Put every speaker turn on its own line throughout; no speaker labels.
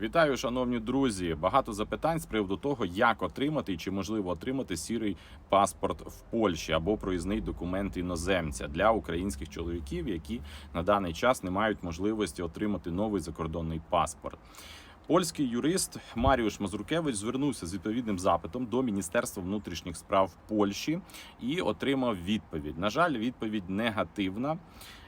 Вітаю, шановні друзі. Багато запитань з приводу того, як отримати і чи можливо отримати сірий паспорт в Польщі або проїзний документ іноземця для українських чоловіків, які на даний час не мають можливості отримати новий закордонний паспорт. Польський юрист Маріуш Мазуркевич звернувся з відповідним запитом до Міністерства внутрішніх справ Польщі і отримав відповідь. На жаль, відповідь негативна.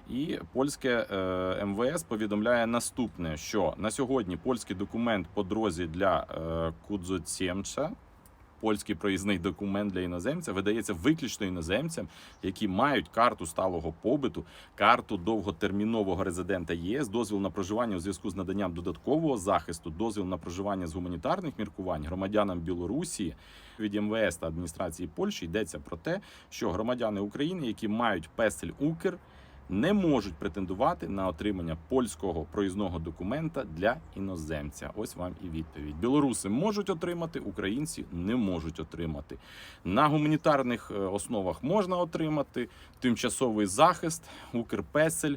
І польське е, МВС повідомляє наступне: що на сьогодні польський документ по дорозі для е, Кудзоцємча, польський проїзний документ для іноземця, видається виключно іноземцям, які мають карту сталого побиту, карту довготермінового резидента ЄС, дозвіл на проживання у зв'язку з наданням додаткового захисту, дозвіл на проживання з гуманітарних міркувань громадянам Білорусі. Від МВС та адміністрації Польщі йдеться про те, що громадяни України, які мають песель Укр, не можуть претендувати на отримання польського проїзного документа для іноземця. Ось вам і відповідь. Білоруси можуть отримати, українці не можуть отримати. На гуманітарних е, основах можна отримати тимчасовий захист. Укрпесель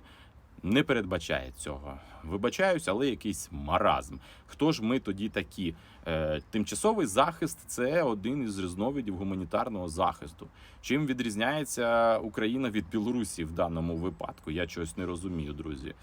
не передбачає цього. Вибачаюсь, але якийсь маразм. Хто ж ми тоді такі? Е, Тимчасовий захист це один із різновидів гуманітарного захисту. Чим відрізняється Україна від Білорусі в даному випадку? Я чогось не розумію, друзі.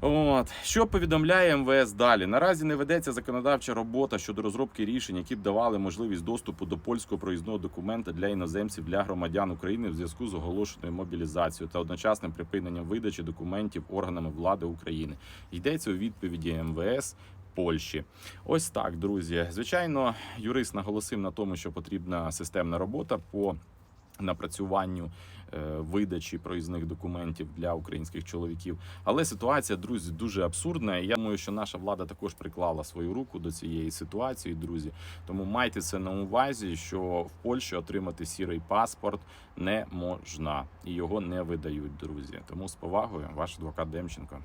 От що повідомляє МВС далі? Наразі не ведеться законодавча робота щодо розробки рішень, які б давали можливість доступу до польського проїзного документа для іноземців для громадян України в зв'язку з оголошеною мобілізацією та одночасним припиненням видачі документів органами влади України. Йдеться у відповіді МВС. Польщі, ось так, друзі. Звичайно, юрист наголосив на тому, що потрібна системна робота по напрацюванню е, видачі проїзних документів для українських чоловіків. Але ситуація, друзі, дуже абсурдна. Я думаю, що наша влада також приклала свою руку до цієї ситуації, друзі. Тому майте це на увазі, що в Польщі отримати сірий паспорт не можна і його не видають, друзі. Тому з повагою, ваш адвокат Демченко.